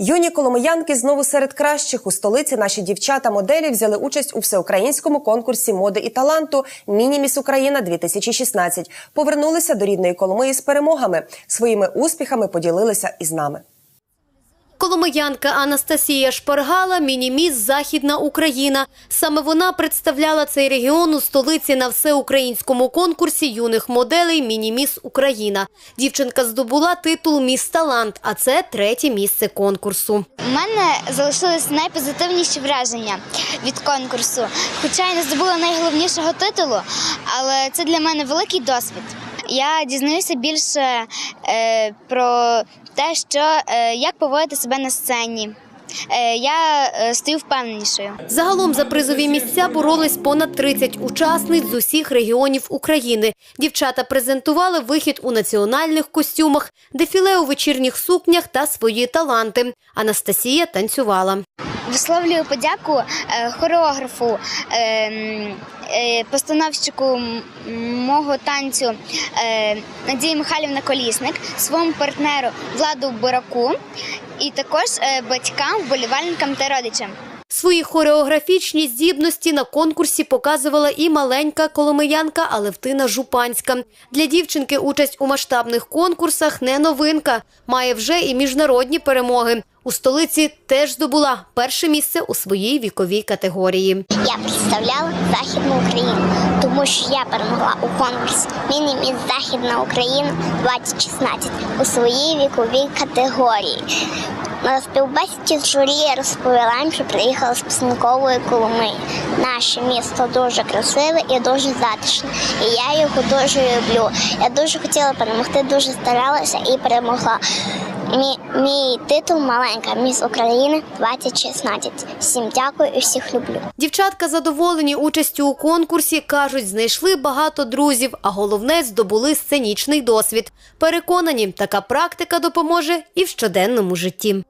Юні коломиянки знову серед кращих у столиці. Наші дівчата-моделі взяли участь у всеукраїнському конкурсі моди і таланту Міні-міс Україна 2016 Повернулися до рідної Коломиї з перемогами. Своїми успіхами поділилися із нами. Коломиянка Анастасія Шпаргала мініміс Західна Україна. Саме вона представляла цей регіон у столиці на всеукраїнському конкурсі юних моделей Мініміс Україна. Дівчинка здобула титул Міс Талант, а це третє місце конкурсу. У мене залишились найпозитивніші враження від конкурсу. Хоча я не здобула найголовнішого титулу, але це для мене великий досвід. Я дізнаюся більше е, про те, що е, як поводити себе на сцені. Е, я е, стаю впевненішою. Загалом за призові місця боролись понад 30 учасниць з усіх регіонів України. Дівчата презентували вихід у національних костюмах, дефіле у вечірніх сукнях та свої таланти. Анастасія танцювала. Висловлюю подяку е, хореографу, е, е, постановщику мого танцю Надії Михайлівна Колісник, своєму партнеру Владу Бураку і також батькам, вболівальникам та родичам. Свої хореографічні здібності на конкурсі показувала і маленька коломиянка Алевтина Жупанська. Для дівчинки участь у масштабних конкурсах не новинка. Має вже і міжнародні перемоги. У столиці теж здобула перше місце у своїй віковій категорії. Я представляла Західну Україну, тому що я перемогла у конкурсі Міні-міс Західна Україна 2016 у своїй віковій категорії. На співбесіді з журі я розповіла що приїхала з писанкової Коломи. Наше місто дуже красиве і дуже затишне. І я його дуже люблю. Я дуже хотіла перемогти, дуже старалася і перемогла. Мій, мій титул маленька Міс України 2016. Всім дякую і всіх люблю. Дівчатка задоволені участю у конкурсі, кажуть, знайшли багато друзів, а головне здобули сценічний досвід. Переконані, така практика допоможе і в щоденному житті.